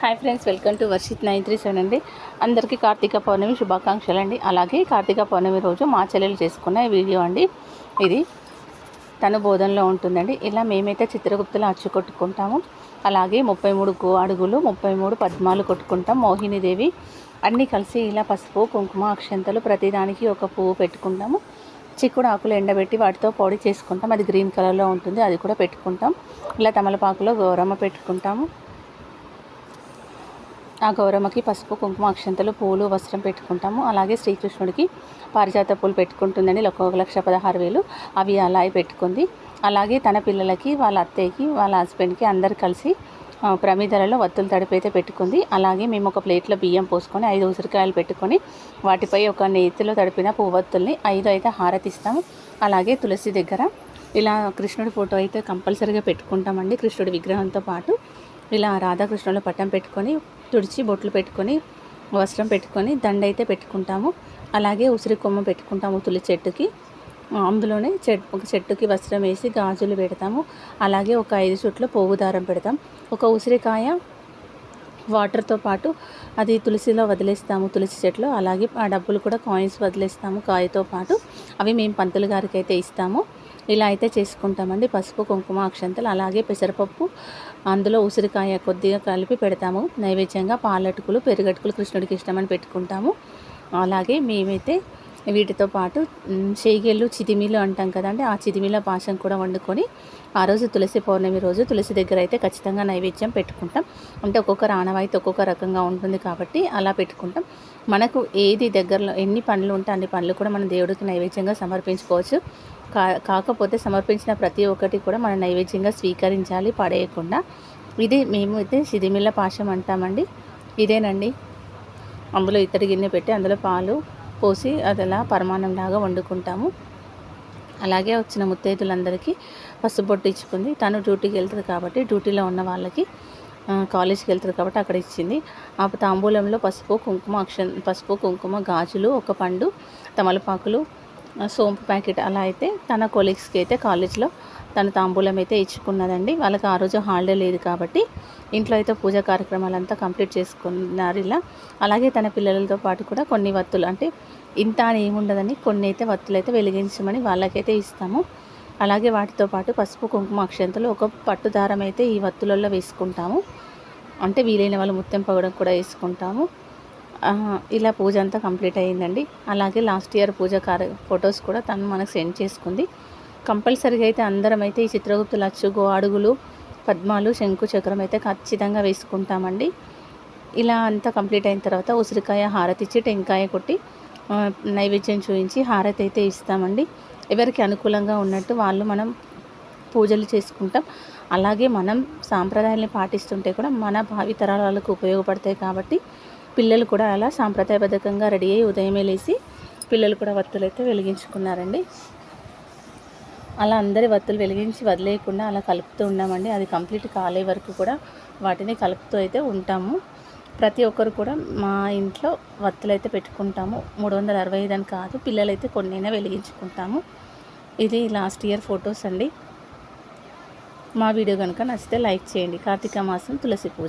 Hi friends welcome to Varshith nine three seven అండి. అందరికీ కార్తీక పౌర్ణమి శుభాకాంక్షలు అండి. అలాగే కార్తీక పౌర్ణమి రోజు మా చెల్లెలు చేసుకున్న వీడియో అండి. ఇది తను బోధనలో ఉంటుందండి. ఇలా మేమైతే చిత్రగుప్తులు అచ్చు కొట్టుకుంటాము అలాగే ముప్పై మూడు గో అడుగులు ముప్పై మూడు పద్మాలు కొట్టుకుంటాం. మోహినీదేవి అన్నీ కలిసి ఇలా పసుపు కుంకుమ అక్షంతలు ప్రతిదానికి ఒక పువ్వు పెట్టుకుంటాము. చిక్కుడు ఆకులు ఎండబెట్టి వాటితో పొడి చేసుకుంటాం. అది గ్రీన్ కలర్లో ఉంటుంది అది కూడా పెట్టుకుంటాం. ఇలా తమలపాకులో గౌరమ్మ పెట్టుకుంటాము. ఆ గౌరమ్మకి పసుపు కుంకుమ అక్షంతలు పూలు వస్త్రం పెట్టుకుంటాము. అలాగే శ్రీకృష్ణుడికి పారిజాత పూలు పెట్టుకుంటుందండి ఒక లక్ష పదహారు వేలు అవి అలా పెట్టుకుంది. అలాగే తన పిల్లలకి వాళ్ళ అత్తయ్యకి వాళ్ళ హస్బెండ్కి అందరు కలిసి ప్రమిదలలో వత్తులు తడిపైతే పెట్టుకుంది. అలాగే మేము ఒక ప్లేట్లో బియ్యం పోసుకొని ఐదు ఉసిరికాయలు పెట్టుకొని వాటిపై ఒక నేతిలో తడిపిన పువ్వత్తుల్ని ఐదు అయితే హారతిస్తాము అలాగే తులసి దగ్గర ఇలా కృష్ణుడి ఫోటో అయితే కంపల్సరీగా పెట్టుకుంటామండి కృష్ణుడి విగ్రహంతో పాటు. ఇలా రాధాకృష్ణుల పట్టం పెట్టుకొని తుడిచి బొట్లు పెట్టుకొని వస్త్రం పెట్టుకొని దండ అయితే పెట్టుకుంటాము. అలాగే ఉసిరి కొమ్మ పెట్టుకుంటాము తులి చెట్టుకి. అందులోనే చెట్ ఒక చెట్టుకి వస్త్రం వేసి గాజులు పెడతాము. అలాగే ఒక ఐదు చుట్లు పోగు దారం పెడతాం. ఒక ఉసిరికాయ వాటర్తో పాటు అది తులసిలో వదిలేస్తాము తులసి చెట్లు. అలాగే ఆ డబ్బులు కూడా కాయిన్స్ వదిలేస్తాము కాయతో పాటు. అవి మేము పంతులు గారికి అయితే ఇస్తాము. ఇలా అయితే చేసుకుంటామండి. పసుపు కుంకుమ అక్షంతలు అలాగే పెసరపప్పు అందులో ఉసిరికాయ కొద్దిగా కలిపి పెడతాము. నైవేద్యంగా పాలటుకులు పెరుగటుకులు కృష్ణుడికి ఇష్టమని పెట్టుకుంటాము. అలాగే మేమైతే వీటితో పాటు చేగేళ్ళు చిదిమిలు అంటాం కదండి ఆ చితిమీల పాశం కూడా వండుకొని ఆ రోజు తులసి పౌర్ణమి రోజు తులసి దగ్గర అయితే ఖచ్చితంగా నైవేద్యం పెట్టుకుంటాం. అంటే ఒక్కొక్క ఆనవాయితీ ఒక్కొక్క రకంగా ఉంటుంది కాబట్టి అలా పెట్టుకుంటాం. మనకు ఏది దగ్గరలో ఎన్ని పనులు ఉంటే అన్ని పనులు కూడా మనం దేవుడికి నైవేద్యంగా సమర్పించుకోవచ్చు. కా కాకపోతే సమర్పించిన ప్రతి ఒక్కటి కూడా మనం నైవేద్యంగా స్వీకరించాలి పడేయకుండా. ఇది మేము అయితే సిదిమిల్ల పాశం అంటామండి. ఇదేనండి. అందులో ఇత్తడి గిన్నె పెట్టి అందులో పాలు పోసి అది అలా పరమాన్నంలాగా వండుకుంటాము. అలాగే వచ్చిన ముత్తైదులందరికీ పసుపు ఇచ్చుకుంది. తను డ్యూటీకి వెళ్తుంది కాబట్టి డ్యూటీలో ఉన్న వాళ్ళకి కాలేజీకి వెళ్తుంది కాబట్టి అక్కడ ఇచ్చింది. ఆ తాంబూలంలో పసుపు కుంకుమ అక్ష పసుపు కుంకుమ గాజులు ఒక పండు తమలపాకులు సోంపు ప్యాకెట్ అలా అయితే తన కొలీగ్స్కి అయితే కాలేజ్లో తన తాంబూలం అయితే ఇచ్చుకున్నదండి. వాళ్ళకి ఆ రోజు హాలిడే లేదు కాబట్టి ఇంట్లో అయితే పూజా కార్యక్రమాలంతా కంప్లీట్ చేసుకున్నారు ఇలా. అలాగే తన పిల్లలతో పాటు కూడా కొన్ని వత్తులు అంటే ఇంత అని ఏముండదని కొన్ని అయితే వత్తులు అయితే వెలిగించమని వాళ్ళకైతే ఇస్తాము. అలాగే వాటితో పాటు పసుపు కుంకుమ అక్షంతలు ఒక పట్టు దారం అయితే ఈ వత్తులలో వేసుకుంటాము. అంటే వీలైన వాళ్ళు ముత్యం పగడం కూడా వేసుకుంటాము. ఇలా పూజ అంతా కంప్లీట్ అయ్యిందండి. అలాగే last year puja car photos కూడా తను మనకు సెండ్ చేసుకుంది. కంపల్సరీగా అయితే అందరం అయితే ఈ చిత్రగుప్తుల అచ్చుగు అడుగులు పద్మాలు శంకు చక్రం అయితే ఖచ్చితంగా వేసుకుంటామండి. ఇలా అంతా కంప్లీట్ అయిన తర్వాత ఉసిరికాయ హారతి ఇచ్చి టెంకాయ కొట్టి నైవేద్యం చూపించి హారతి అయితే ఇస్తామండి. ఎవరికి అనుకూలంగా ఉన్నట్టు వాళ్ళు మనం పూజలు చేసుకుంటాం. అలాగే మనం సాంప్రదాయాన్ని పాటిస్తుంటే కూడా మన భావితరాల వాళ్ళకు ఉపయోగపడతాయి కాబట్టి పిల్లలు కూడా అలా సాంప్రదాయబద్ధకంగా రెడీ అయ్యి ఉదయమే లేచి పిల్లలు కూడా వత్తులు అయితే వెలిగించుకున్నారండి. అలా అందరి వత్తులు వెలిగించి వదిలేయకుండా అలా కలుపుతూ ఉన్నామండి. అది కంప్లీట్ కాలే వరకు కూడా వాటిని కలుపుతూ అయితే ఉంటాము. ప్రతి ఒక్కరు కూడా మా ఇంట్లో వత్తులు అయితే పెట్టుకుంటాము. మూడు వందల అరవై ఐదు అని కాదు పిల్లలైతే కొన్నైనా వెలిగించుకుంటాము. ఇది లాస్ట్ ఇయర్ ఫొటోస్ అండి. మా వీడియో కనుక నచ్చితే లైక్ చేయండి. కార్తీక మాసం తులసి పూజ.